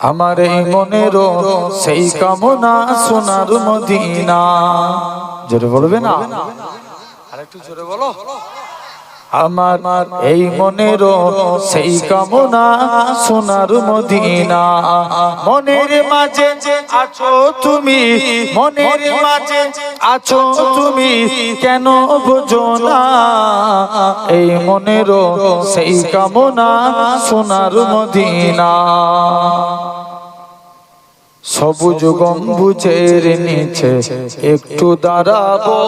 আমার এই মনেরও সেই কামনা সোনার মদিনা। জোরে বলবে না? আরেকটু জোরে বলো। আমার এই মনেরও সেই কামনা সোনার মদিনা। মনের মাঝে আছো তুমি, মনের মাঝে আছো তুমি, কেন বোঝো না? এই মনেরও সেই কামনা সোনার মদিনা। সবুজ গম্বুজের নিচে একটু দাঁড়াবো।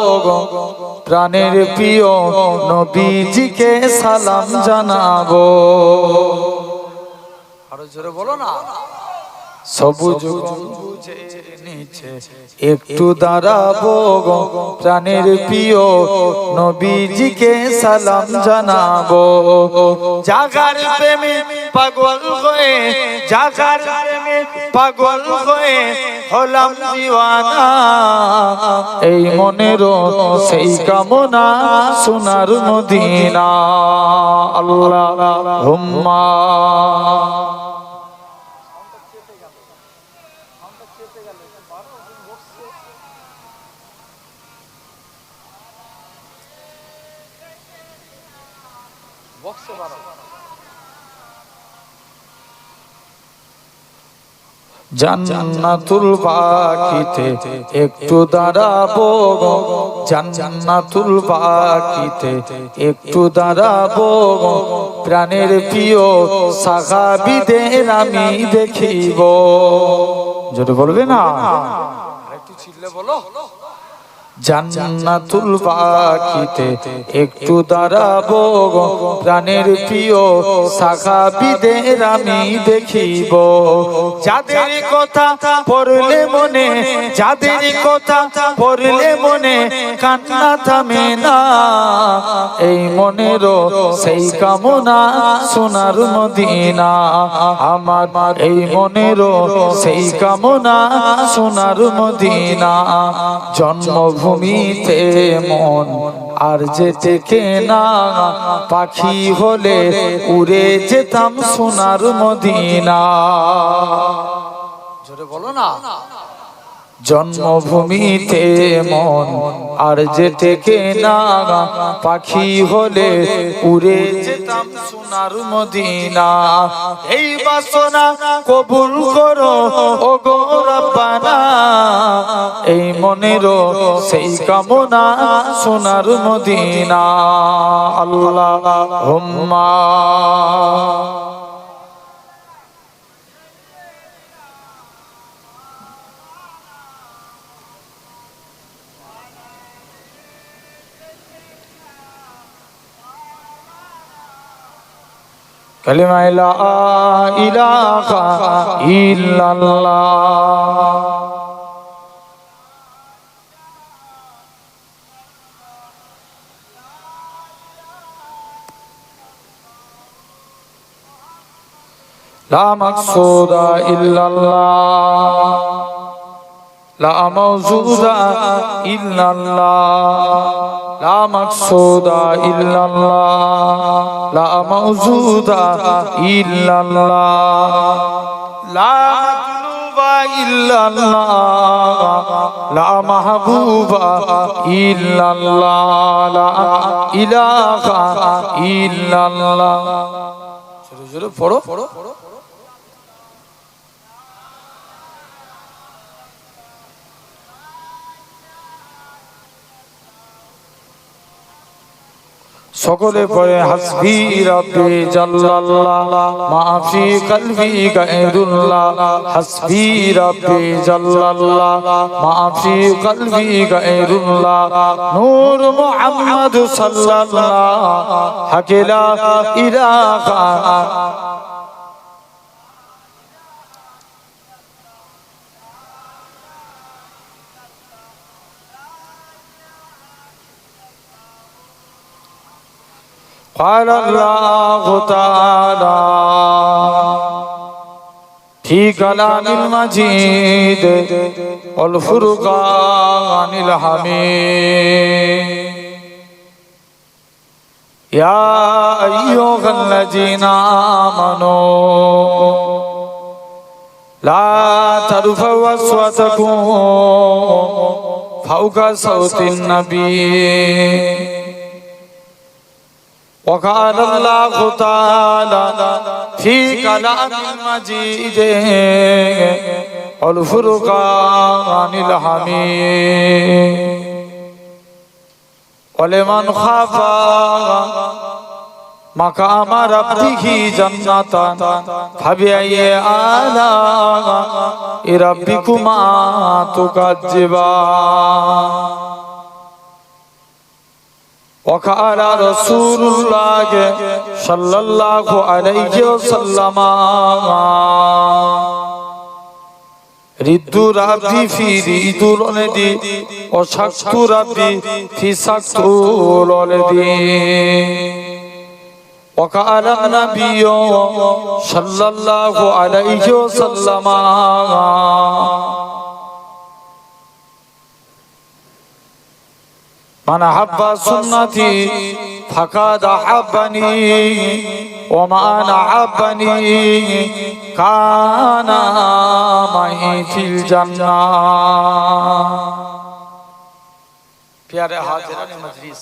প্রাণের প্রিয় নবীজিকে সালাম জানাব। আরও জোরে বলো না। সবুজ নিচে একটু দাঁড়াবো গো। প্রাণের প্রিয় নবীজিকে সালাম জানাব। জাগার প্রেমে পাগল হয়ে জাগার প্রেমে পাগল হয়ে হলাম দিওয়ানা। এই মনের সেই কামনা সোনার মদিনা। আল্লাহ হুম্মা। জান্নাতুল বাকিতে একটু দাঁড়াবো গো। জান্নাতুল বাকিতে একটু দাঁড়াবো গো। প্রাণের প্রিয় সাহাবিদের আমি দেখিব যদি বলবে না একটু চিল্লে বলো জান্নাতুল বাকিতে একটু দাঁড়াবো। প্রাণের প্রিয় সাহাবিদের আমি দেখিব। যাদের কথা পড়লে মনে, যাদের কথা পড়লে মনে কান্না থামে না। এই মনেরও সেই কামনা সোনার মদিনা। আমার এই মনেরও সেই কামনা সোনার মদিনা। জন্মভূমিতে মন, আর যেতে টেকে না পাখি হলে উড়ে যেতাম সোনার মদিনা। জোরে বলো না। জন্মভূমিতে মন, আর যেতে টেকে না পাখি হলে উড়ে সোনার মদিনা। এই বাসনা কবুল করো ও গো রব্বানা। এই মনের সেই কামনা সোনার মদিনা। আল্লাহ হুম্মা কালিমা লা ইলাহা ইল্লাল্লাহ لا مقصود إلا الله لا موجود إلا الله لا مقصود إلا الله لا موجود إلا الله لا مطلوب إلا الله لا محبوب إلا الله لا إله إلا الله পড়ো সকলে পরে হাসবি রব্বি জাল্লাল্লাহ। মাফি কলবি গায়রুল্লাহ হাসবি রব্বি জাল্লাল্লাহ। মাফি কলবি গায়রুল্লাহ নূর মুহাম্মদ সাল্লাল্লাহ। হাকিলা ইলাহা قال الله تعالى في كلام المجيد والفرقان الحميد يا أيها الذين آمنوا لا ترفعوا أصواتكم فوق صوت النبي وقال الله تعالى في كلام المجيد والفرقان الحميد ولمن خاف مقام ربه جنة فبأي آلاء ربكما تكذبان وقال رسول الله صلى الله عليه وسلم রিদ্দু রাব্বি ফি রিদুল অলদি ও শাকতু রাব্বি ফি শাকতুল অলদি وقال النبي صلى الله عليه وسلم من حب سنتي فقد حبني ومن حبني كان معي في الجنة প্যারে হাজিরান মজলিস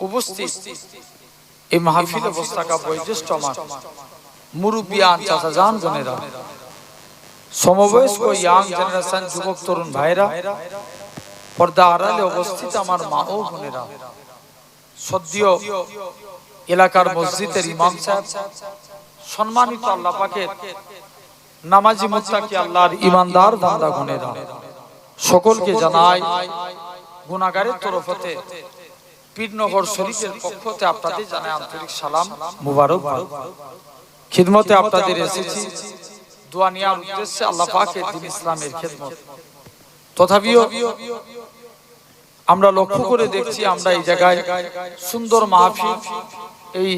উপস্থিত এই মাহফিলে বসে থাকা বয়োজ্যেষ্ঠ আমার মুরব্বিয়ান চাচা জান বোনেরা সমবয়স্ক ইয়াং জেনারেশন যুবক তরুণ ভাইরা পর্দা আড়ালে অবস্থিত আমার মা ও বোনেরা। সদ্য এলাকার মসজিদের ইমাম সাহেব, সম্মানিত আল্লাহ পাকের নামাজি মুত্তাকি আল্লাহর ইমানদার বান্দা বোনেরা, সকলকে জানাই গুনাহগারের তরফতে পীরনগর শরীফের পক্ষতে আপনাদের জানাই আন্তরিক সালাম মুবারক। খিদমতে আপনাদের এসেছি। দোয়া নেওয়ার উদ্দেশ্যে আল্লাহ পাকের দিন ইসলামের খেদমত। তথাপিও আমরা লক্ষ্য করে দেখছি আমরা এই জায়গায় সুন্দর মাহফিল, এই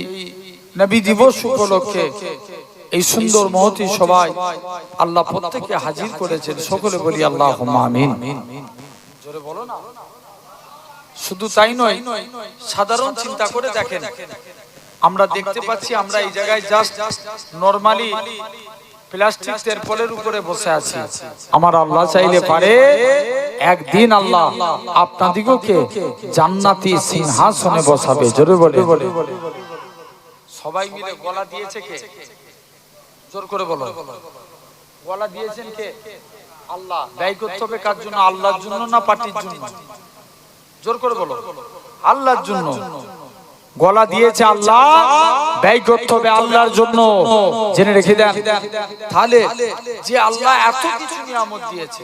নবী দিবস উপলক্ষে এই সুন্দর মহতি সবাই আল্লাহ প্রত্যেকে হাজির করেছেন। সকলে বলি আল্লাহ আমিন। জোরে বলো না। শুধু তাই নয়, সাধারণ চিন্তা করে দেখেন। আমরা দেখতে পাচ্ছি আমরা এই জায়গায় জাস্ট নরমালি প্লাস্টিক তেরপলের উপরে বসে আছি। আমার আল্লাহ চাইলে পারে একদিন আল্লাহ আপনাদিগকে জান্নাতি সিংহাসনে বসাবে। জোরে বলে। সবাই মিলে গলা দিয়েছে কে? জোর করে বলো। গলা দিয়েছেন কে? আল্লাহ। ব্যয় করতে হবে কার জন্য? আল্লাহর জন্য না পার্টির জন্য? জোর করে বলো। আল্লাহর জন্য। গলা দিয়েছে আল্লাহ ব্যয় করতে হবে আল্লাহর জন্য। জেনে রেখে দেন। তাহলে যে আল্লাহ এত কিছু নিয়ামত দিয়েছে।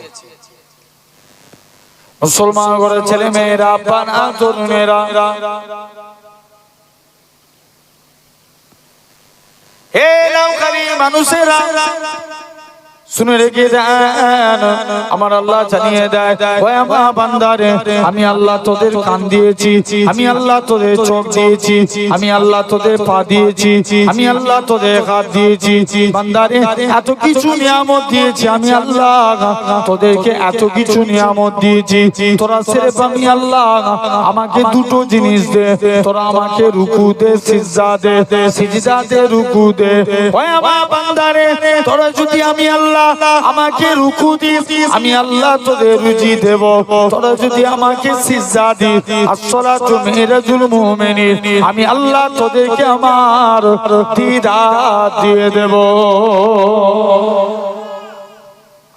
মুসলমান ঘরের ছেলে মেয়েরা পানা তরুণেরা হে লাউখালি মানুষেরা শুনে রেখে আমার আল্লাহ জানিয়ে দেয় বান্দারে, আমি আল্লাহ তোদের কান দিয়েছি, আমি আল্লাহ তোদের চোখ দিয়েছি, আমি আল্লাহ তোদের পা দিয়েছি, আমি আল্লাহ তোদের হাত দিয়েছি। বান্দারে, এত কিছু নিয়ামত দিয়েছি, আমি আল্লাহ তোদেরকে এত কিছু নিয়ামত দিয়েছি। তোরা সেরেফ আমি আল্লাহ, আমাকে দুটো জিনিস দে। তোরা আমাকে রুকু দে, সিজদা দে সিজদা দে, রুকু দে। বান্দারে, তোরা যদি আমি আল্লাহ আমাকে রুকু দিস। আমি আল্লাহ তোদের রুজি দেব। তোরা যদি আমাকে সিজদা দি আসসালাতু মিরাজুল মুমিনিন। আমি আল্লাহ তোদেরকে আমার দিদার দিয়ে দেব।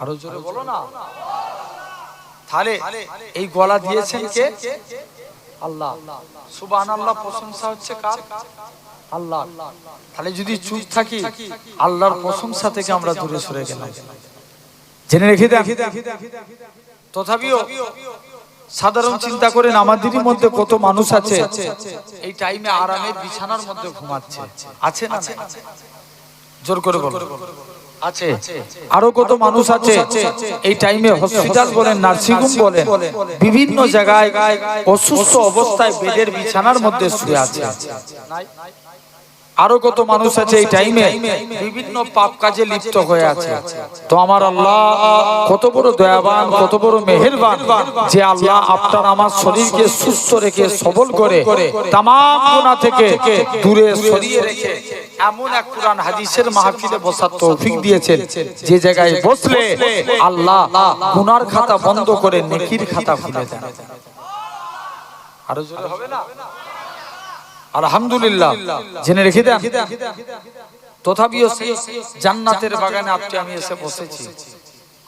আরও জোরে বলো না। তাহলে এই গলা দিয়েছেন কে? আল্লাহ। সুবহানাল্লাহ প্রশংসা হচ্ছে কার? আল্লাহ। তাহলে যদি চুপ থাকি আল্লাহর প্রশংসা থেকে আমরা দূরে সরে গেলাম। জেনে রেখে দেন। তথাপিও সাধারণ চিন্তা করেন আমাদেরই মধ্যে কত মানুষ আছে এই টাইমে আরামের বিছানার মধ্যে ঘুমাচ্ছে। আছে না জোর করে বলো। আছে। আরও কত মানুষ আছে? এই টাইমে হসপিটাল বলেন নার্সিং হোম বলেন বিভিন্ন জায়গায় অসুস্থ অবস্থায় বেডের বিছানার মধ্যে শুয়ে আছে। আরও কত মানুষ আছে এই টাইমে বিভিন্ন পাপ কাজে লিপ্ত হয়ে আছে। তো আমার আল্লাহ কত বড় দয়াবান, কত বড় মেহেরবান যে আল্লাহ আপনার আমার শরীরকে সুস্থ রেখে, সবল করে তাম গুণা থেকে দূরে সরিয়ে রেখে এমন এক কোরআন হাদিসের মাহফিলে বসার তৌফিক দিয়েছেন। যে জায়গায় বসলে আল্লাহ গুনার খাতা বন্ধ করে নেকির খাতা খুলে দেন। আরও জোরে হবে না? আলহামদুলিল্লাহ। জেনে রেখে দেন। তথাপিও সেই জান্নাতের বাগানে আপনি আমি এসে বসেছি।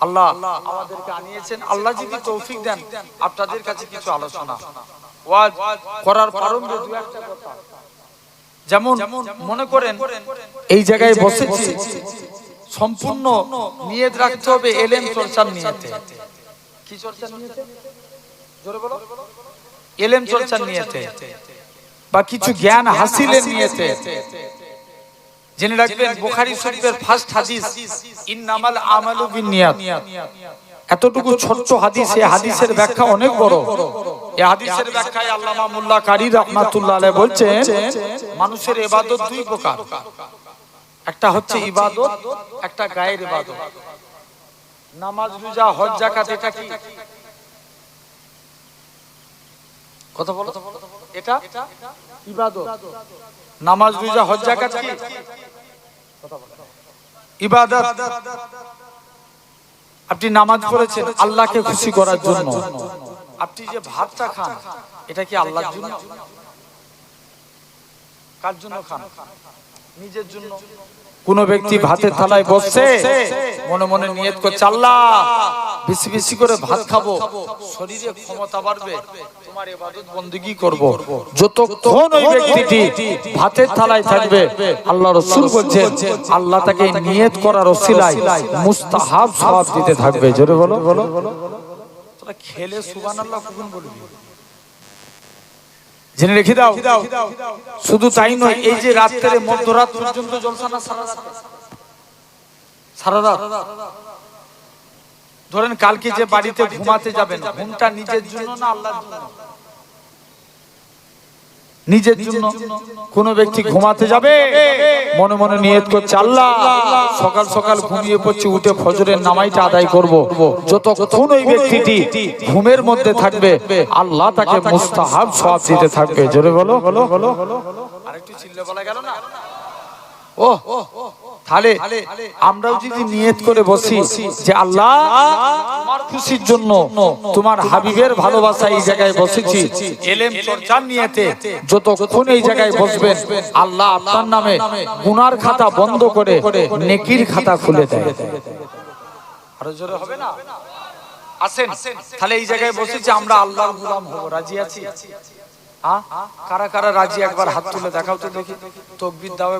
আল্লাহ আমাদেরকে আনিয়েছেন। আল্লাহ যদি তৌফিক দেন, আপনাদের কাছে কিছু আলোচনা। ওয়াজ করার একটা কথা। যেমন মনে করেন, এই জায়গায় বসেছি। সম্পূর্ণ নিয়ত রাখতে হবে এলেম চর্চার নিয়তে। কি জোরে বলো। চর্চার নিয়তে। বা কিছু জ্ঞান হাসিলের নিয়েছে। জেনে রাখবেন বুখারী শরীফের ফার্স্ট হাদিস ইন্নামাল আমালু বিন্নিয়াত এতটুকু ছোট্ট হাদিস এই হাদিসের ব্যাখ্যা অনেক বড়। এই হাদিসের ব্যাখ্যায় আল্লামা মোল্লা কারি রহমাতুল্লাহ আলাইহি বলছেন মানুষের ইবাদত দুই প্রকার। একটা হচ্ছে ইবাদত একটা গায়ের ইবাদত। নামাজ রোজা হজ যাকাত এটা কি? কথা বলো। এটা ইবাদত। নামাজ, রোজা, হজ, যাকাত কি? ইবাদত। আপনি নামাজ পড়েছেন আল্লাহকে খুশি করার জন্য। আপনি যে ভাতটা খান, এটা কি আল্লাহর জন্য? কার জন্য খান? নিজের জন্য। কোন ব্যক্তি ভাতের থালায় বসছে মনে মনে নিয়ত করছে আল্লাহ বেশি বেশি করে ভাত খাব শরীরে ক্ষমতা বাড়বে তোমার ইবাদত বندگی করব। যতক্ষণ ওই ব্যক্তিটি ভাতের থালায় থাকবে আল্লাহ রাসূল বলেন আল্লাহ তাকে নিয়ত করার ওসিলায় মুস্তাহাব সওয়াব দিতে থাকবে। জোরে বলো। খেলে সুবহানাল্লাহ কখন বলবি? জেনে রেখে দাও। শুধু তাই নয় এই যে রাত্রে মধ্যরাত পর্যন্ত জলসা না সারা রাত। সারা রাত। ধরেন কালকে যে বাড়িতে ঘুমাতে যাবেন ঘুমটা নিজের জন্য না আল্লাহর জন্য? নিজের জন্য কোন ব্যক্তি ঘুমাতে যাবে মনে মনে নিয়ত করছে আল্লাহ সকাল সকাল ঘুমিয়ে পড়ছে উঠে ফজরের নামাইটা আদায় করব। যতক্ষণ ওই ব্যক্তিটি ঘুমের মধ্যে থাকবে আল্লাহ তাকে মুস্তাহাব সওয়াব দিতে থাকবে। জোরে বলো। বলো বলো আরেকটু চিল্লে বলা গেল না? ও তাহলে আমরাও যদি নিয়ত করে বসি যে আল্লাহ তোমার খুশির জন্য তোমার হাবিবের ভালোবাসা এই জায়গায় বসেছি। এলেম চর্চার নিয়েতে যতক্ষণ এই জায়গায় বসবেন আল্লাহ আপনার নামে গুনার খাতা বন্ধ করে নেকির খাতা খুলে দেয়। আরও জোরে হবে না? আসেন তাহলে এই জায়গায় বসেছি আমরা আল্লাহর গোলাম হব। রাজি আছি? কারা কারা রাজি? একবার হাত তুলে দেখাও তো দেখি। তকবির দাও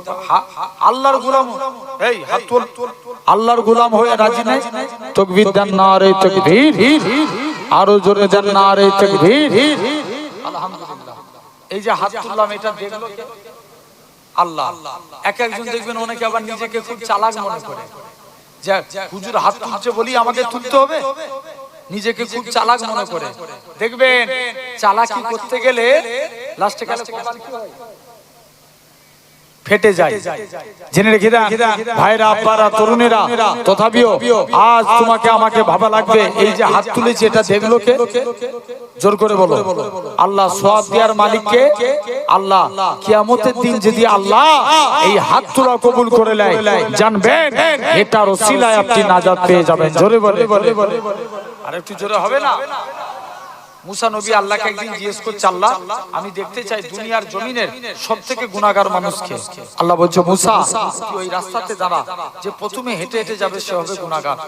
আল্লাহর গোলাম। এই, হাত আল্লাহর গোলাম হয়ে রাজি নাই? তকবির দেন না রে তকবীর। আরও জোরে দেন না রে তকবীর। আলহামদুলিল্লাহ। এই যে হাত তুললাম, এটা দেখল? আল্লাহ। এক একজন দেখবেন অনেকে আবার নিজেকে খুব চালাক মনে করে। যে হুজুর হাত তুলছে বলি আমাকে তুলতে হবে। নিজেকে খুব চালাক মনে করে। দেখবেন চালাকি করতে গেলে লাস্টে কপাল কি হয়? ফেটে যায়। জেনে রেখে ভাইরা আব্বারা তরুণেরা তথাপিও আজ তোমাকে আমাকে ভাবা লাগবে এই যে হাত তুলেছি এটা দেখল কে জোর করে বলো। আল্লাহ সওয়াব দেওয়ার মালিককে আল্লাহ কিয়ামতের দিন যদি আল্লাহ এই হাত তোলা কবুল করে নেয় জানবেন এটার ওসিলায় আপনি নাজাত পেয়ে যাবেন। জোরে বলে আর একটু জোরে হবে না? মুসা নবী আল্লাহকে একদিন জিজ্ঞেস করছে আল্লাহ আমি দেখতে চাই দুনিয়ার জমিনের সব থেকে গুণাগার মানুষকে। আল্লাহ বলছে মুসা ওই রাস্তাতে দাঁড়া যে প্রথমে হেঁটে হেঁটে যাবে সে হবে গুণাগার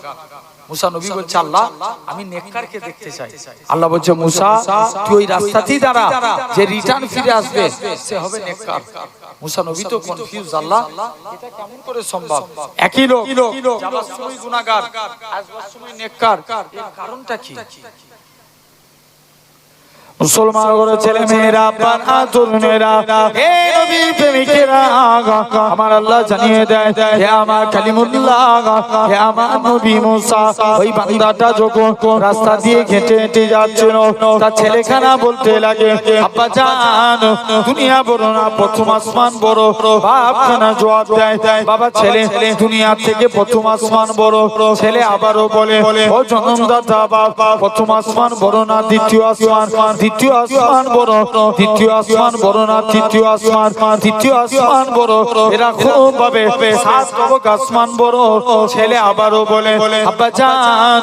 মুসা নবী বলছে আল্লাহ আমি নেককারকে দেখতে চাই। আল্লাহ বলছে মুসা তুই ওই রাস্তাতেই দাঁড়া যে রিটার্ন ফিরে আসবে সে হবে নেককার। মুসা নবী তো কনফিউজ আল্লাহ। এটা কেমন করে সম্ভব? একই লোক যাবার সময় গুণাগার আসবার সময় নেককার এর কারণটা কি মুসলমান করে ছেলে মেয়েরা পানা তরুণেরা হে নবীর প্রেমিকেরা, আমার আল্লাহ জানিয়ে দেয়, হে আমার কালিমুল্লাহ, হে আমার নবী মুসা, ওই বান্দাটা যখন রাস্তা দিয়ে হেঁটে হেঁটে যাচ্ছিল, তার ছেলেখানা বলতে লাগে, আব্বা জান, দুনিয়া বড় না, প্রথম আসমান বড়, বাপখানা জবাব দেয়, বাবা ছেলে, দুনিয়া থেকে প্রথম আসমান বড়, ছেলে আবারও বলে, ও জনমদাতা বাবা প্রথম আসমান বড় না, দ্বিতীয় আসমান দ্বিতীয় আসমান বড়, দ্বিতীয় আসমান বড় না, তৃতীয় আসমান তৃতীয় আসমান বড়। এরকম ভাবে আসমান বড়। ছেলে আবারও বলে, আব্বা জান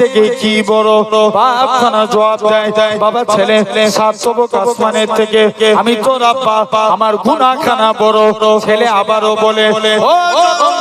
থেকে কি বড়? বাপখানা জবাব দেয়, বাবা ছেলে, সাত তবক থেকে আমি তোর আব্বা, আমার গুনাখানা বড়। ছেলে আবারও বলে, ও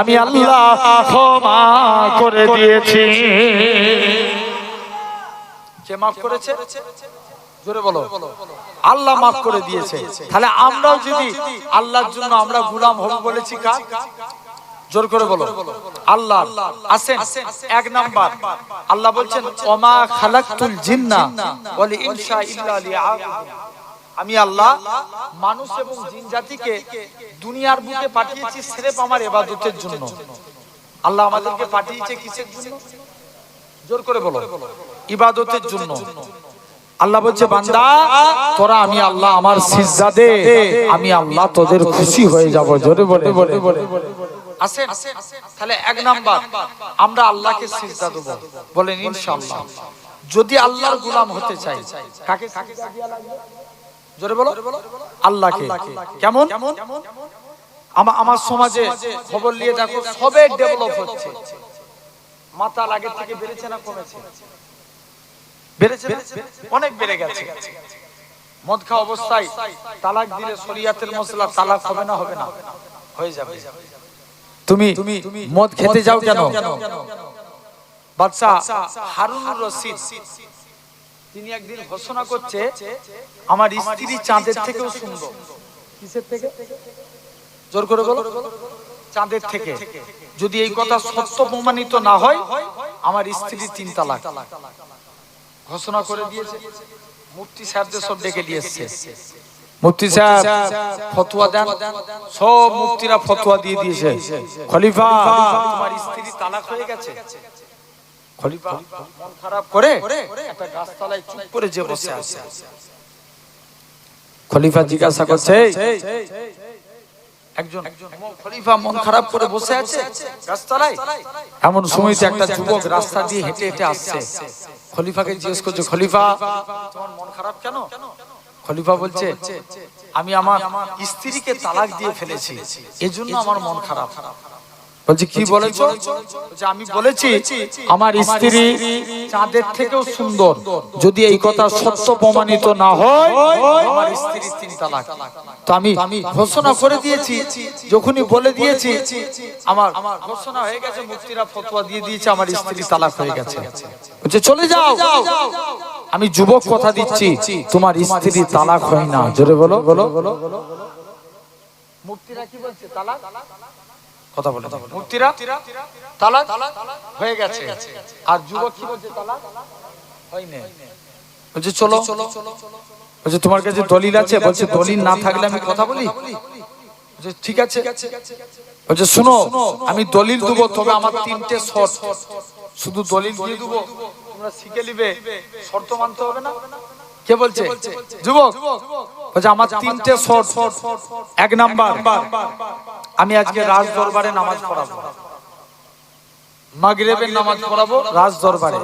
আমি আল্লাহ ক্ষমা করে দিয়েছি। বলো। আল্লাহ মাফ করে দিয়েছে। তাহলে আমরাও যদি আল্লাহর জন্য আমরা গুলাম হব বলেছি কার? জোর করে বলো। আল্লাহ আসেন এক নাম্বার। আল্লাহ বলছেন, ওমা খালাকতুল জিন্না ওয়াল ইনসা ইল্লা লিয়াবুদুন। আমি আল্লাহ মানুষ এবং জিন জাতিকে দুনিয়ার বুকে পাঠিয়েছি সিরেফ আমার ইবাদতের জন্য। আল্লাহ আমাদেরকে পাঠিয়েছে কিসের জন্য? জোর করে বলো। ইবাদতের জন্য। আল্লাহ বলছে, বান্দা, তোরা আমি আল্লাহ আমার সিজদা দে আমি আল্লাহ তোদের খুশি হয়ে যাব। জোরে বলে। বলে বলে আসেন। তাহলে এক নাম্বার, আমরা আল্লাহকে সিজদা দেব। বলেন, ইনশাআল্লাহ। যদি আল্লাহর গোলাম হতে চাই, কাকে? জোরে বলো। আল্লাহকে। কেমন? আমা- আমার সমাজে খবর নিয়ে দেখো, সবে ডেভেলপ হচ্ছে। মাতাল আগের থেকে বেড়েছে না কমেছে? মদ খাওয়া অবস্থায় তালাক তালাক হবে না হবে না? হয়ে যাবে। তুমি মদ খেতে যাও কেন? বাদশা হারুনুর রশিদ তিনি একদিন ঘোষণা করছে আমার স্ত্রী চাঁদের থেকেও সুন্দর। কিসের থেকে? জোর করে বলো। চাঁদের থেকে। যদি এই কথা সত্য প্রমাণিত না হয় আমার স্ত্রী তিন তালাক। ঘোষণা করে দিয়েছে। মুফতি সাহেবদের সব ডেকে নিয়ে এসছে। মুফতি সাহেব ফতোয়া দেন। সব মুফতিরা ফতোয়া দিয়ে দিয়েছে। খলিফা তোমার স্ত্রী তালাক হয়ে গেছে। খলিফা জিজ্ঞাসা করছে মন এমন সময় একটা যুবক রাস্তা দিয়ে হেঁটে হেঁটে আসছে। খলিফাকে জিজ্ঞেস করছে, খলিফা, তোমার মন খারাপ কেন? খলিফা বলছে, আমি আমার স্ত্রীকে তালাক দিয়ে ফেলেছি, এজন্য আমার মন খারাপ খারাপ। বলছে কি বলেছ আমি বলেছি আমার স্ত্রী চাঁদের থেকেও সুন্দর। যদি এই কথা সত্য প্রমাণিত না হয় আমার স্ত্রী তিন তালাক তো আমি ঘোষণা করে দিয়েছি যখনই বলে দিয়েছি আমার ঘোষণা হয়ে গেছে মুফতিরা ফতোয়া দিয়ে দিয়েছে আমার স্ত্রী তালাক হয়ে গেছে। বলছে চলে যাও। আমি যুবক কথা দিচ্ছি তোমার স্ত্রী তালাক হয় না। জোরে বলো। বলো। মুফতিরা কি বলছে? তালাক? কথা বলে। মুক্তিরা তালাক হয়ে গেছে। আর যুবক কি বলছে তালাক? হয়নি। বলছে চলো। বলছে তোমার কাছে দলিল আছে। বলছে দলিল না থাকলে আমি কথা বলি? বলছে ঠিক আছে। বলছে শুনো আমি দলিল দেবো তবে আমার তিনটে শর্ত। শুধু দলিল দিয়ে দেবো তোমরা শিখে নিবে শর্ত মানতে হবে না। কে বলছে? যুবক। বলছে আমার তিনটে শর্ত। এক নাম্বার। আমি আজকে রাজ দরবারে নামাজ পড়াবো। মাগরিবের নামাজ পড়াবো রাজ দরবারে।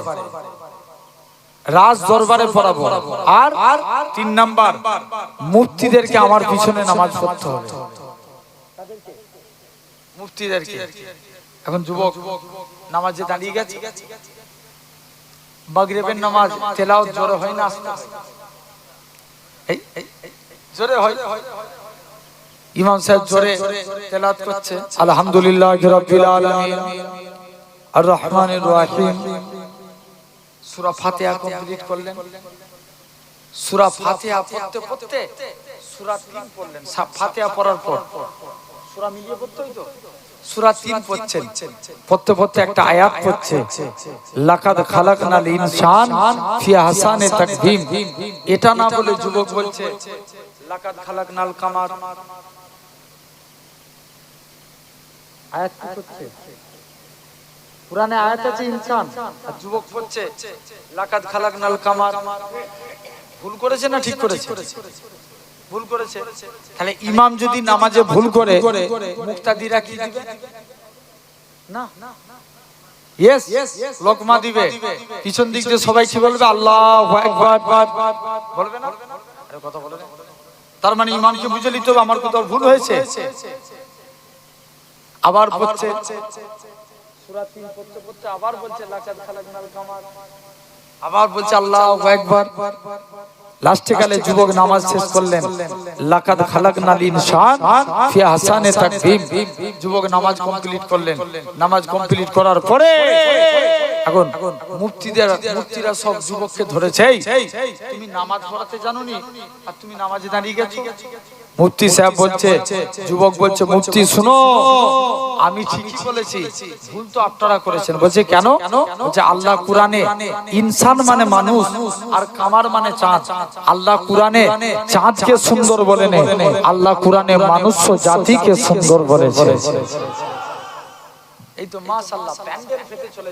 রাজ দরবারে পড়াবো। আর তিন নাম্বার মুফতিদেরকে আমার পিছনে নামাজ পড়তে হবে। মুফতিদেরকে। এখন যুবক নামাজে দাঁড়িয়ে গেছে? মাগরিবের নামাজ তেলাওয়াত জোরে হয় না আস্তে জোরে হয়। ইমাম সাহেব জোরে তেলাওয়াত করছে, আলহামদুলিল্লাহ রাব্বিল আলামিন আর রহমানির রহিম। সূরা ফাতিহা কমপ্লিট করলেন। সূরা ফাতিহা পড়তে পড়তে সূরা 3 পড়লেন। ফাতিহা পড়ার পর সূরা মিলিয়ে পড়তে হইতো? সূরা 3 পড়ছেন। পড়তে পড়তে একটা আয়াত পড়ছে, লাকাদ খালাকনাল ইনসান ফি আহসানি তাকভীম এটা না বলে যুবক বলছে, লাকাদ খালাকনাল কামার আয়াত কি করছে? পুরানে আয়াত আছে, ইনসান। আর যুবক বলছে লাকাদ খালাকনাল কামার। ভুল করেছে না ঠিক করেছে? ভুল করেছে। তাহলে ইমাম যদি নামাজে ভুল করে, মুক্তাদিরা কি দিবে? না। ইয়েস লোকমা দিবে। পিছন দিক দিয়ে সবাই কি বলবে? আল্লাহু বলবে না? কথা বলে না। তার মানে ইমামকে বুঝে নিতে হবে, আমার কোথাও ভুল হয়েছে? আবার পড়ছে সূরা 3 পড়তে পড়তে আবার বলছে আবার বলছে আল্লাহ আকবার। লাস্টে যুবক নামাজ শেষ করলেন। লাকাদ ফি তাকবীম যুবক নামাজ কমপ্লিট করলেন। নামাজ কমপ্লিট করার পরে এখন মুফতিদের মুফতিরা সব যুবককে ধরেছে। "এই, তুমি নামাজ পড়াতে জানোনি? আর তুমি নামাজে দাঁড়িয়ে গেছো? মুফতি সাহেব বলছে, যুবক বলছে, মুফতি, শুনো, আমি ঠিকই বলেছি, ভুল তো আপনারা করেছেন। বলছে, কেন? বলছে, আল্লাহ কুরআনে ইনসান মানে মানুষ আর কামার মানে চাঁদ। আল্লাহ কুরআনে চাঁদকে সুন্দর বলেন আল্লাহ কুরআনে মানুষ জাতিকে সুন্দর বলেছে। এই তো মাশাআল্লাহ, প্যান্ডেল ফেটে চলে